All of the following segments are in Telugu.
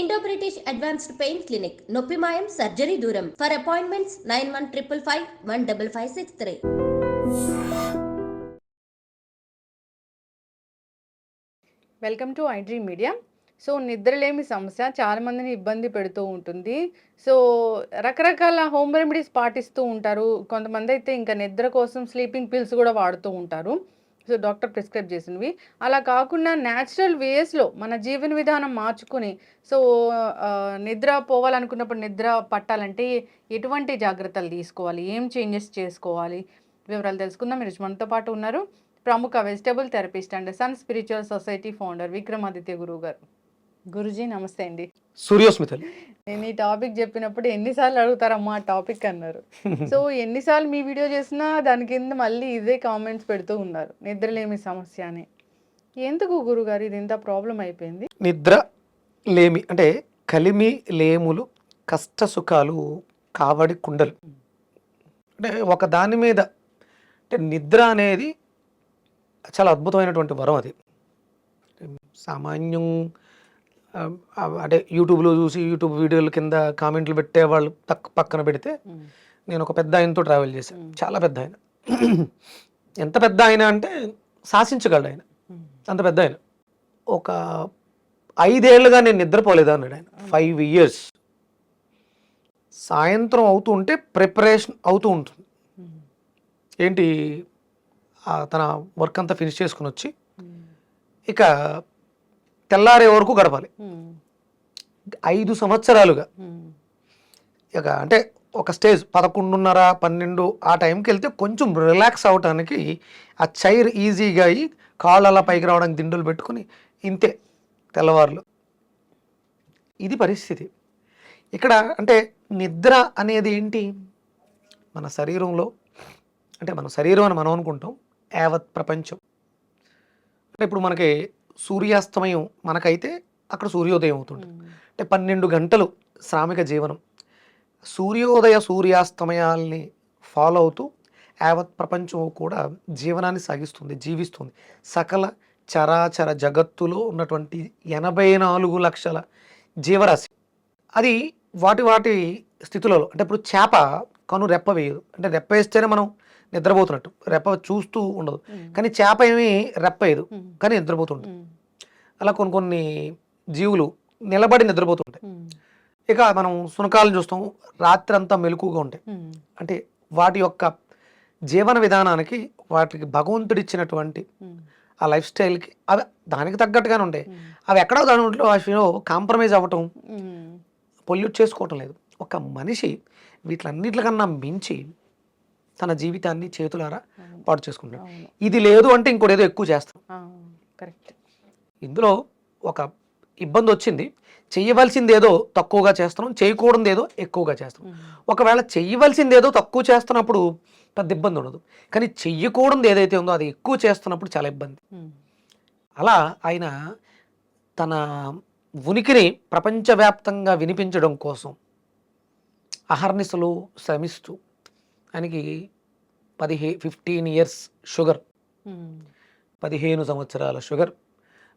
Indo British advanced pain clinic నొప్పి మాయం సర్జరీ దూరం for appointments nine one triple five one double five six three welcome to iDream media so నిద్రలేమి సమస్య చాలామందిని ఇబ్బంది పెడుతూ ఉంటుంది. సో రకరకాల హోమ్ రెమెడీస్ పాటిస్తూ ఉంటారు. కొంతమంది అయితే ఇంకా నిద్ర కోసం స్లీపింగ్ పిల్స్ కూడా వాడుతూ ఉంటారు. సో డాక్టర్ ప్రిస్క్రైబ్ చేసినవి. అలా కాకుండా న్యాచురల్ వేస్లో మన జీవన విధానం మార్చుకుని సో నిద్ర పోవాలనుకున్నప్పుడు నిద్ర పట్టాలంటే ఎటువంటి జాగ్రత్తలు తీసుకోవాలి? ఏం చేంజెస్ చేసుకోవాలి? వివరాలు తెలుసుకుందాం. మీరు మనతో పాటు ఉన్నారు ప్రముఖ vegetable therapist and sun spiritual society founder Vikramaditya గురువు గారు. గురుజీ నమస్తే అండి. సూర్యోస్మితలు. నేను ఈ టాపిక్ చెప్పినప్పుడు ఎన్నిసార్లు అడుగుతారమ్మా ఆ టాపిక్ అన్నారు. సో ఎన్నిసార్లు మీ వీడియో చేసినా దాని కింద మళ్ళీ ఇదే కామెంట్స్ పెడుతూ ఉన్నారు. నిద్రలేమి సమస్య అని. ఎందుకు గురుగారు ఇది ఇంత ప్రాబ్లం అయిపోయింది? నిద్ర లేమి అంటే కలిమి లేములు కష్ట సుఖాలు కావడి కుండలు. అంటే ఒక దాని మీద అంటే నిద్ర అనేది చాలా అద్భుతమైనటువంటి వరం అది. సామాన్యం అంటే యూట్యూబ్లో చూసి యూట్యూబ్ వీడియోల కింద కామెంట్లు పెట్టే వాళ్ళు పక్క పక్కన పెడితే నేను ఒక పెద్ద ఆయనతో ట్రావెల్ చేశాను. చాలా పెద్ద ఆయన. ఎంత పెద్ద ఆయన అంటే శాసించగలడు ఆయన. అంత పెద్ద ఆయన. ఒక ఐదేళ్ళుగా నేను నిద్రపోలేదు అన్నాడు ఆయన. ఫైవ్ ఇయర్స్ సాయంత్రం అవుతూ ఉంటే ప్రిపరేషన్ అవుతూ ఉంటుంది. ఏంటి? తన వర్క్ అంతా ఫినిష్ చేసుకుని వచ్చి ఇక తెల్లారే వరకు గడపాలి. ఐదు సంవత్సరాలుగా. ఇక అంటే ఒక స్టేజ్ పదకొండున్నర పన్నెండు ఆ టైంకి వెళ్తే కొంచెం రిలాక్స్ అవటానికి ఆ చైర్ ఈజీగా అయ్యి కాళ్ళు అలా పైకి రావడానికి దిండులు పెట్టుకుని ఇంతే తెల్లవారులు. ఇది పరిస్థితి. ఇక్కడ అంటే నిద్ర అనేది ఏంటి? మన శరీరంలో అంటే మన శరీరం అని మనం అనుకుంటాం యావత్ ప్రపంచం. అంటే ఇప్పుడు మనకి సూర్యాస్తమయం మనకైతే అక్కడ సూర్యోదయం అవుతుంది అంటే పన్నెండు గంటలు శ్రామిక జీవనం. సూర్యోదయ సూర్యాస్తమయాల్ని ఫాలో అవుతూ యావత్ ప్రపంచం కూడా జీవనాన్ని సాగిస్తుంది జీవిస్తుంది. సకల చరాచర జగత్తులో ఉన్నటువంటి ఎనభై నాలుగు లక్షల జీవరాశి. అది వాటి వాటి స్థితులలో అంటే ఇప్పుడు చేప కను రెప్ప వేయదు. అంటే రెప్ప వేస్తేనే మనం నిద్రపోతున్నట్టు. రెప్ప చూస్తూ ఉండదు. కానీ చేప ఏమీ రెప్ప వేయదు కానీ నిద్రపోతుంటుంది. అలా కొన్ని కొన్ని జీవులు నిలబడి నిద్రపోతుంటాయి. ఇక మనం సునకాలను చూస్తాం. రాత్రి అంతా మెలకుగా ఉంటాయి అంటే వాటి యొక్క జీవన విధానానికి వాటికి భగవంతుడిచ్చినటువంటి ఆ లైఫ్ స్టైల్కి అవి దానికి తగ్గట్టుగానే ఉంటాయి. అవి ఎక్కడో దాంట్లో వాటిలో కాంప్రమైజ్ అవ్వటం పొల్యూట్ చేసుకోవటం లేదు. ఒక మనిషి వీటిలన్నిటికన్నా మించి తన జీవితాన్ని చేతులారా పాడు చేసుకుంటాడు. ఇది లేదు అంటే ఇంకోటి ఏదో ఎక్కువ చేస్తాం. కరెక్ట్. ఇందులో ఒక ఇబ్బంది వచ్చింది. చెయ్యవలసింది ఏదో తక్కువగా చేస్తున్నాం చేయకూడదు ఏదో ఎక్కువగా చేస్తున్నాం. ఒకవేళ చెయ్యవలసింది ఏదో తక్కువ చేస్తున్నప్పుడు పెద్ద ఇబ్బంది ఉండదు. కానీ చెయ్యకూడదు ఏదైతే ఉందో అది ఎక్కువ చేస్తున్నప్పుడు చాలా ఇబ్బంది. అలా ఆయన తన ఉనికిని ప్రపంచవ్యాప్తంగా వినిపించడం కోసం అహర్నిశలు శ్రమిస్తూ ఆయనకి పదిహే ఫిఫ్టీన్ ఇయర్స్ షుగర్ పదిహేను సంవత్సరాల షుగర్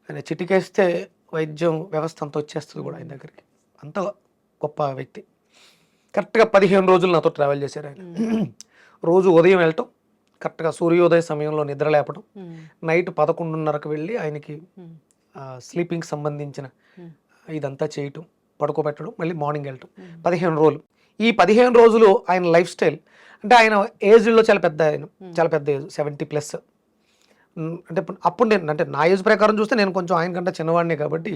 ఆయన చిటికేస్తే వైద్యం వ్యవస్థ అంతా వచ్చేస్తుంది కూడా ఆయన దగ్గరికి. అంత గొప్ప వ్యక్తి. కరెక్ట్గా పదిహేను రోజులు నాతో ట్రావెల్ చేశారు ఆయన. రోజు ఉదయం వెళ్ళటం కరెక్ట్గా సూర్యోదయ సమయంలో నిద్ర లేపడం నైట్ పదకొండున్నరకు వెళ్ళి ఆయనకి స్లీపింగ్ సంబంధించిన ఇదంతా చేయటం పడుకోబెట్టడం మళ్ళీ మార్నింగ్ వెళ్ళటం. పదిహేను రోజులు. ఈ పదిహేను రోజులు ఆయన లైఫ్ స్టైల్ అంటే ఆయన ఏజ్లో చాలా పెద్ద ఆయన. చాలా పెద్ద ఏజ్ సెవెంటీ ప్లస్ అంటే అప్పుడు నేను అంటే నా ఏజ్ ప్రకారం చూస్తే నేను కొంచెం ఆయన కంటే చిన్నవాడినే కాబట్టి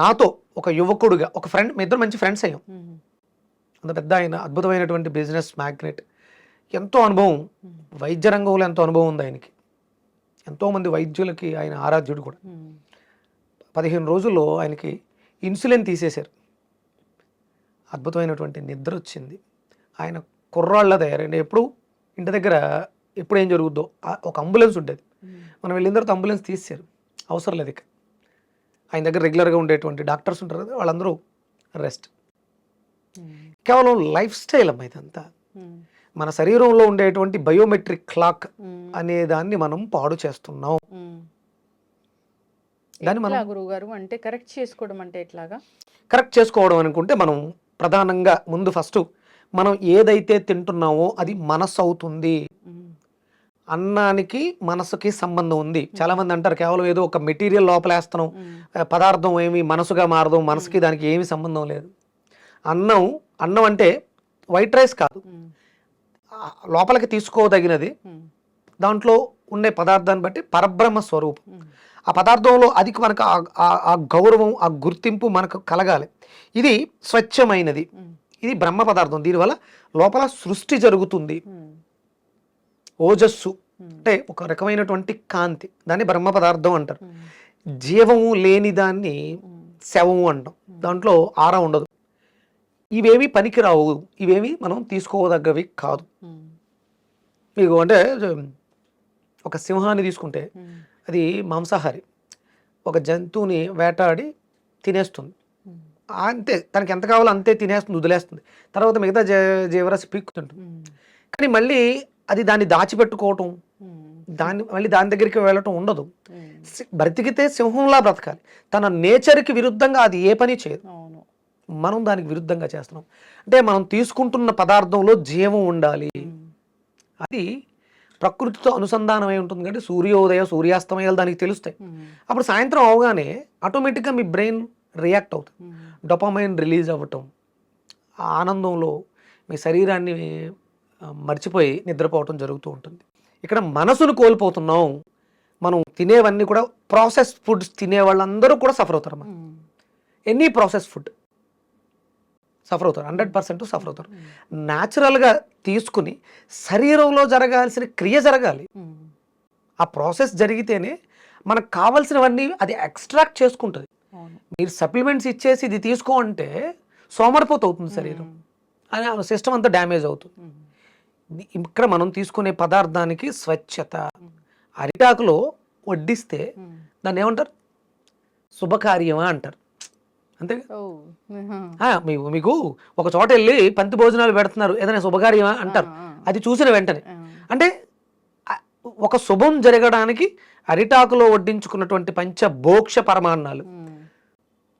నాతో ఒక యువకుడుగా ఒక ఫ్రెండ్ మీ ఇద్దరు మంచి ఫ్రెండ్స్ అయ్యాం. అంత పెద్ద ఆయన అద్భుతమైనటువంటి బిజినెస్ మ్యాగ్నెట్ ఎంతో అనుభవం వైద్య రంగంలో ఎంతో అనుభవం ఉంది ఆయనకి. ఎంతోమంది వైద్యులకి ఆయన ఆరాధ్యుడు కూడా. పదిహేను రోజుల్లో ఆయనకి ఇన్సులిన్ తీసేశారు. అద్భుతమైనటువంటి నిద్ర వచ్చింది. ఆయన కుర్రాళ్ళ తయారండి ఎప్పుడు ఇంటి దగ్గర ఎప్పుడు ఏం జరుగుద్దో ఒక అంబులెన్స్ ఉండేది. మనం వెళ్ళిన తర్వాత అంబులెన్స్ తీసేశారు. అవసరం లేదు ఇక. ఆయన దగ్గర రెగ్యులర్గా ఉండేటువంటి డాక్టర్స్ ఉంటారు కదా వాళ్ళందరూ రెస్ట్. కేవలం లైఫ్ స్టైల్ అమ్మ ఇదంతా. మన శరీరంలో ఉండేటువంటి బయోమెట్రిక్ క్లాక్ అనే దాన్ని మనం పాడు చేస్తున్నాం. దాన్ని మనం గురువు గారు అంటే కరెక్ట్ చేసుకోవడం అంటే ఎట్లాగా? కరెక్ట్ చేసుకోవడం అనుకుంటే మనం ప్రధానంగా ముందు ఫస్ట్ మనం ఏదైతే తింటున్నామో అది మనస్సు అవుతుంది అన్నానికి మనసుకి సంబంధం ఉంది. చాలా మంది అంటారు కేవలం ఏదో ఒక మెటీరియల్ లోపలేస్తున్నాం. పదార్థం ఏమి మనసుగా మారదు మనసుకి దానికి ఏమి సంబంధం లేదు. అన్నం అన్నం అంటే వైట్ రైస్ కాదు. లోపలికి తీసుకోదగినది దాంట్లో ఉండే పదార్థాన్ని బట్టి పరబ్రహ్మ స్వరూపం. ఆ పదార్థంలో అది మనకు ఆ- ఆ- గౌరవం ఆ గుర్తింపు మనకు కలగాలి. ఇది స్వచ్ఛమైనది. ఇది బ్రహ్మ పదార్థం. దీనివల్ల లోపల సృష్టి జరుగుతుంది. ఓజస్సు అంటే ఒక రకమైనటువంటి కాంతి. దాన్ని బ్రహ్మ పదార్థం అంటారు. జీవము లేని దాన్ని శవము అంటాం. దాంట్లో ఆరా ఉండదు. ఇవేవి పనికిరావు. ఇవేవి మనం తీసుకోదగ్గవి కాదు. మీకు అంటే ఒక సింహాన్ని తీసుకుంటే అది మాంసాహారి. ఒక జంతువుని వేటాడి తినేస్తుంది. అంతే తనకి ఎంత కావాలో అంతే తినేస్తుంది వదిలేస్తుంది. తర్వాత మిగతా జీ జీవరాశి పీక్కుతుంటుంది. కానీ మళ్ళీ అది దాన్ని దాచిపెట్టుకోవటం దాన్ని మళ్ళీ దాని దగ్గరికి వెళ్ళటం ఉండదు. బ్రతికితే సింహంలా బ్రతకాలి. తన నేచర్కి విరుద్ధంగా అది ఏ పని చేయదు. మనం దానికి విరుద్ధంగా చేస్తున్నాం. అంటే మనం తీసుకుంటున్న పదార్థంలో జీవం ఉండాలి. అది ప్రకృతితో అనుసంధానమై ఉంటుంది కాబట్టి సూర్యోదయ సూర్యాస్తమయాలు దానికి తెలుస్తాయి. ఉమ్, అప్పుడు సాయంత్రం అవగానే ఆటోమేటిక్గా మీ బ్రెయిన్ రియాక్ట్ అవుతుంది. డొపమైన్ రిలీజ్ అవ్వటం ఆ ఆనందంలో మీ శరీరాన్ని మర్చిపోయి నిద్రపోవటం జరుగుతూ ఉంటుంది. ఇక్కడ మనసును కోల్పోతున్నాం. మనం తినేవన్నీ కూడా ప్రాసెస్ ఫుడ్స్ తినే వాళ్ళందరూ కూడా సఫర్ అవుతారు um, any process food suffer అవుతారు హండ్రెడ్ పర్సెంట్ సఫర్ అవుతారు న్యాచురల్గా తీసుకుని శరీరంలో జరగాల్సిన క్రియ జరగాలి. ఆ ప్రాసెస్ జరిగితేనే మనకు కావాల్సినవన్నీ అది ఎక్స్ట్రాక్ట్ చేసుకుంటుంది. మీరు సప్లిమెంట్స్ ఇచ్చేసి ఇది తీసుకో అంటే సోమరిపోతు అవుతుంది శరీరం. అని ఆ సిస్టమ్ అంతా డ్యామేజ్ అవుతుంది. ఇక్కడ మనం తీసుకునే పదార్థానికి స్వచ్ఛత. అరిటాకులో వడ్డిస్తే దాన్ని ఏమంటారు? శుభకార్యమా అంటారు. అంతే మీకు మీకు ఒక చోట వెళ్ళి పంతి భోజనాలు పెడుతున్నారు. ఏదైనా శుభకార్యమా? అంటారు. అది చూసిన వెంటనే. అంటే ఒక శుభం జరగడానికి అరిటాకులో వడ్డించుకున్నటువంటి పంచ భోక్ష పరమాన్నాలు.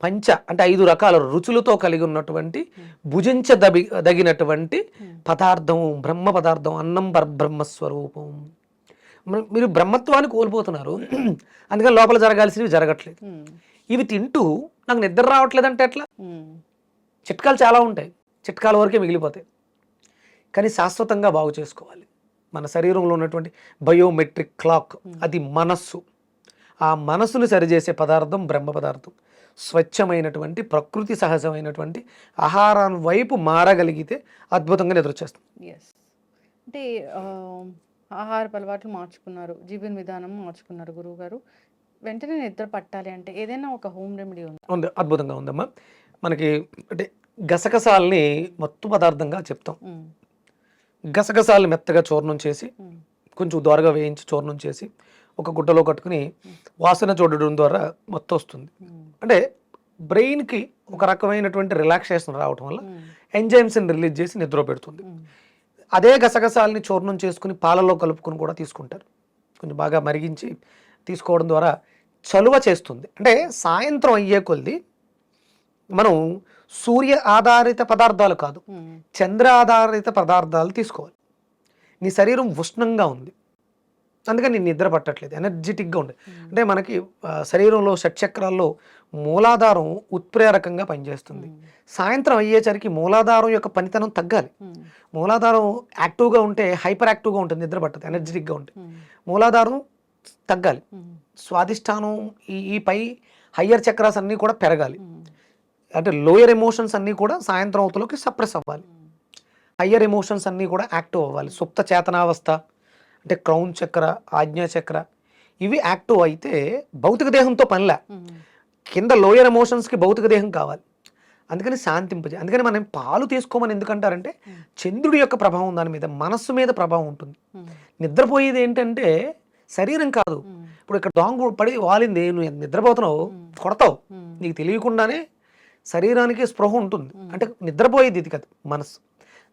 పంచ అంటే ఐదు రకాల రుచులతో కలిగి ఉన్నటువంటి భుజించదగి దగినటువంటి పదార్థం బ్రహ్మ పదార్థం అన్నం పరబ్రహ్మ స్వరూపం మరి బ్రహ్మత్వాన్ని కోల్పోతున్నారు. అందుకని లోపల జరగాల్సినవి జరగట్లేదు. ఇవి తింటూ నాకు నిద్ర రావట్లేదంటే ఎట్లా? చిట్కాలు చాలా ఉంటాయి. చిట్కాల వరకే మిగిలిపోతాయి. కానీ శాశ్వతంగా బాగు చేసుకోవాలి. మన శరీరంలో ఉన్నటువంటి బయోమెట్రిక్ క్లాక్ అది మనస్సు. ఆ మనస్సును సరిచేసే పదార్థం బ్రహ్మ పదార్థం. స్వచ్ఛమైనటువంటి ప్రకృతి సహజమైనటువంటి ఆహారం వైపు మారగలిగితే అద్భుతంగా నిద్రొచ్చేస్తుంది. ఎస్ అంటే ఆహారపు అలవాట్లు మార్చుకున్నారు. జీవన విధానం మార్చుకున్నారు గురువు గారు వెంటనే నిద్ర పట్టాలి అంటే ఏదైనా ఒక హోమ్ రెమెడీ ఉందా? ఉంది. అద్భుతంగా ఉందమ్మా. మనకి అంటే గసగసాలని మత్తు పదార్థంగా చెప్తాం. గసగసాలు మెత్తగా చూర్ణం చేసి కొంచెం దోరగా వేయించి చూర్ణం చేసి ఒక గుడ్డలో కట్టుకుని వాసన చూడడం ద్వారా మొత్తం వస్తుంది. అంటే బ్రెయిన్కి ఒక రకమైనటువంటి రిలాక్సేషన్ రావటం వల్ల ఎంజైమ్స్ని రిలీజ్ చేసి నిద్ర పెడుతుంది. అదే గసగసాలని చూర్ణం చేసుకుని పాలలో కలుపుకొని కూడా తీసుకుంటారు. కొంచెం బాగా మరిగించి తీసుకోవడం ద్వారా చలువ చేస్తుంది. అంటే సాయంత్రం అయ్యే కొద్ది మనం సూర్య ఆధారిత పదార్థాలు కాదు చంద్ర ఆధారిత పదార్థాలు తీసుకోవాలి. నీ శరీరం ఉష్ణంగా ఉంది. అందుకని నీ నిద్ర పట్టట్లేదు ఎనర్జెటిక్గా ఉంది అంటే మనకి శరీరంలో షట్చక్రాల్లో మూలాధారం ఉత్ప్రేరకంగా పనిచేస్తుంది. సాయంత్రం అయ్యేసరికి మూలాధారం యొక్క పనితనం తగ్గాలి. మూలాధారం యాక్టివ్గా ఉంటే హైపర్ యాక్టివ్గా ఉంటుంది నిద్ర పట్టదు ఎనర్జెటిక్గా ఉంటుంది మూలాధారం తగ్గాలి. ఉమ్, స్వాదిష్టానం ఈ ఈ పై హయ్యర్ చక్రాస్ అన్నీ కూడా పెరగాలి. అంటే లోయర్ ఎమోషన్స్ అన్నీ కూడా సాయంత్రం అవతలోకి సప్రెస్ అవ్వాలి. హయ్యర్ ఎమోషన్స్ అన్నీ కూడా యాక్టివ్ అవ్వాలి. సుప్త చేతనావస్థ అంటే క్రౌన్ చక్ర ఆజ్ఞా చక్ర ఇవి యాక్టివ్ అయితే భౌతిక దేహంతో పనిలే. కింద లోయర్ ఎమోషన్స్కి భౌతిక దేహం కావాలి. అందుకని శాంతింపజే అందుకని మనం పాలు తీసుకోమని ఎందుకంటారంటే చంద్రుడి యొక్క ప్రభావం దాని మీద మనస్సు మీద ప్రభావం ఉంటుంది. నిద్రపోయేది ఏంటంటే శరీరం కాదు. ఇప్పుడు ఇక్కడ దొంగ పడి వాలింది నువ్వు నిద్రపోతున్నావు? కొడతావు. నీకు తెలియకుండానే శరీరానికి స్పృహ ఉంటుంది. అంటే నిద్రపోయేది ఇది కాదు మనసు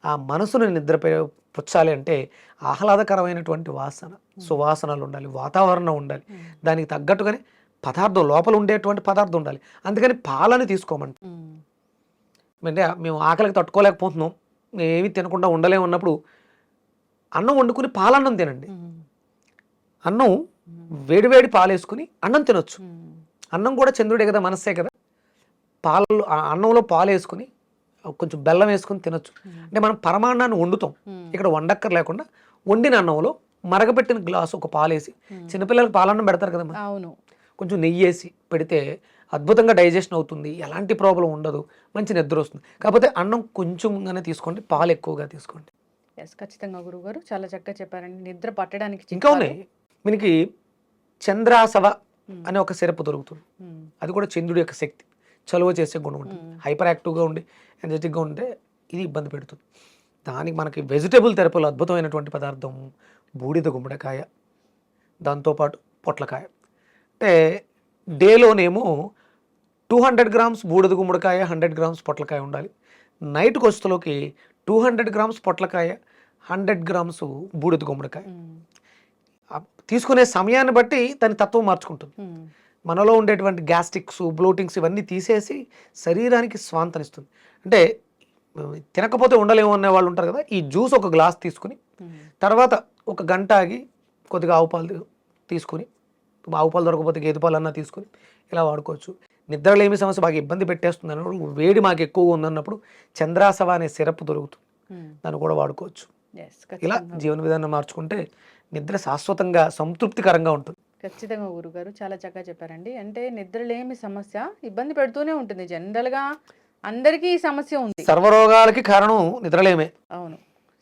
ఆ మనసును నిద్రపో పుచ్చాలి అంటే ఆహ్లాదకరమైనటువంటి వాసన సువాసనలు ఉండాలి వాతావరణం ఉండాలి. దానికి తగ్గట్టుగానే పదార్థం లోపల ఉండేటువంటి పదార్థం ఉండాలి. అందుకని పాలని తీసుకోమంట. అంటే మేము ఆకలికి తట్టుకోలేకపోతున్నాం మేము ఏమీ తినకుండా ఉండలేము అన్నప్పుడు అన్నం వండుకుని పాలన్నం తినండి. అన్నం వేడివేడి పాలు వేసుకుని అన్నం తినొచ్చు. అన్నం కూడా చంద్రుడే కదా మనస్సే కదా. పాలలో అన్నంలో పాలు వేసుకుని కొంచెం బెల్లం వేసుకుని తినొచ్చు. అంటే మనం పరమాన్నాన్ని వండుతాం. ఇక్కడ వండక్కర్ లేకుండా వండిన అన్నంలో మరగపెట్టిన గ్లాసు ఒక పాలేసి చిన్నపిల్లలకు పాలన్నం పెడతారు కదమ్మా. అవును. కొంచెం నెయ్యి వేసి పెడితే అద్భుతంగా డైజెషన్ అవుతుంది. ఎలాంటి ప్రాబ్లం ఉండదు. మంచి నిద్ర వస్తుంది. కాకపోతే అన్నం కొంచెంగానే తీసుకోండి. పాలు ఎక్కువగా తీసుకోండి. ఎస్ ఖచ్చితంగా గురుగారు చాలా చక్కగా చెప్పారండి. నిద్ర పట్టడానికి ఇంకా. ఉన్నాయి. మనకి చంద్రాసవ అనే ఒక సిరప్ దొరుకుతుంది. అది కూడా చంద్రుడి యొక్క శక్తి. చలువ చేసే గుణం ఉంటుంది. హైపర్ యాక్టివ్గా ఉండి ఎనర్జెటిక్గా ఉంటే ఇది ఇబ్బంది పెడుతుంది. దానికి మనకి వెజిటేబుల్ థెరపీలో అద్భుతమైనటువంటి పదార్థం బూడిద గుమ్మడికాయ దాంతోపాటు పొట్లకాయ. అంటే డేలోనేమో టూ హండ్రెడ్ గ్రామ్స్ బూడిద గుమ్మడికాయ హండ్రెడ్ గ్రామ్స్ పొట్లకాయ ఉండాలి. నైట్ వస్తులోకి టూ హండ్రెడ్ గ్రామ్స్ పొట్లకాయ హండ్రెడ్ గ్రామ్స్ బూడిద గుమ్మడికాయ. తీసుకునే సమయాన్ని బట్టి దాని తత్వం మార్చుకుంటుంది. మనలో ఉండేటువంటి గ్యాస్ట్రిక్స్ బ్లోటింగ్స్ ఇవన్నీ తీసేసి శరీరానికి స్వాంతనిస్తుంది. అంటే తినకపోతే ఉండలేము అనే వాళ్ళు ఉంటారు కదా ఈ జ్యూస్ ఒక గ్లాస్ తీసుకుని తర్వాత ఒక గంట ఆగి కొద్దిగా ఆవు పాలు తీసుకుని ఆవు పాలు దొరకకపోతే గేదె పాలు అన్నా తీసుకుని ఇలా వాడుకోవచ్చు. నిద్రలేమి సమస్య బాగా ఇబ్బంది పెట్టేస్తుంది అన్నప్పుడు వేడి మాకు ఎక్కువగా ఉందన్నప్పుడు చంద్రాసవ అనే సిరప్ దొరుకుతుంది. దాన్ని కూడా వాడుకోవచ్చు. ఇలా జీవన విధానం మార్చుకుంటే నిద్ర శాశ్వతంగా సంతృప్తికరంగా ఉంటుంది. ఖచ్చితంగా గురుగారు చాలా చక్కగా చెప్పారండి. అంటే నిద్రలేమి సమస్య ఇబ్బంది పెడుతూనే ఉంటుంది. జనరల్గా అందరికీ ఈ సమస్య ఉంది. సర్వరోగాలకి కారణం నిద్రలేమే. అవును.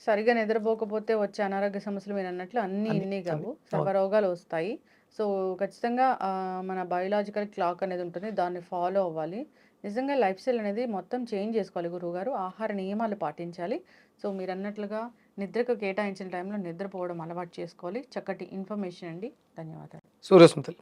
సరిగా నిద్రపోకపోతే వచ్చే అనారోగ్య సమస్యలు మీరు అన్నట్లు అన్ని ఇన్ని కావు. అన్ని. సర్వ రోగాలు వస్తాయి. సో ఖచ్చితంగా మన బయోలాజికల్ క్లాక్ అనేది ఉంటుంది. దాన్ని ఫాలో అవ్వాలి. నిజంగా లైఫ్ స్టైల్ అనేది మొత్తం చేంజ్ చేసుకోవాలి గురువుగారు. ఆహార నియమాలు పాటించాలి. సో మీరు అన్నట్లుగా నిద్రకు కేటాయించిన టైంలో నిద్రపోవడం అలవాటు చేసుకోవాలి. చక్కటి ఇన్ఫర్మేషన్ అండి. ధన్యవాదాలు. సూర్యస్మృతులు.